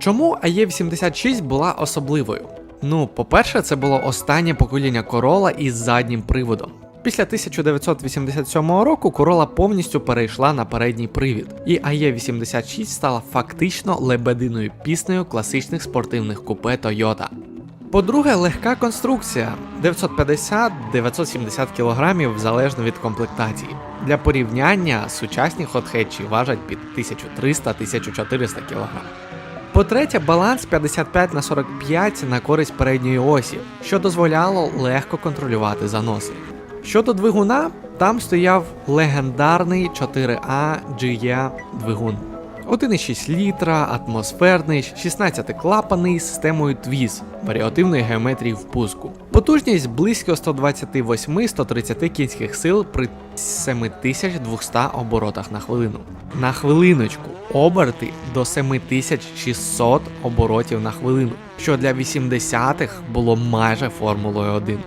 Чому AE86 була особливою? Ну, по-перше, це було останнє покоління Corolla із заднім приводом. Після 1987 року Corolla повністю перейшла на передній привід, і AE86 стала фактично лебединою піснею класичних спортивних купе Toyota. По-друге, легка конструкція 950-970 кг залежно від комплектації. Для порівняння сучасні хотхетчі важать під 1300-1400 кг. По-третє, баланс 55 на 45 на користь передньої осі, що дозволяло легко контролювати заноси. Щодо двигуна, там стояв легендарний 4A GE двигун. 1,6 літра, атмосферний, 16-клапаний з системою твіз варіативної геометрії впуску. Потужність близько 128-130 кінських сил при 7200 оборотах на хвилину. На хвилиночку оберти до 7600 оборотів на хвилину, що для 80-х було майже Формулою 1.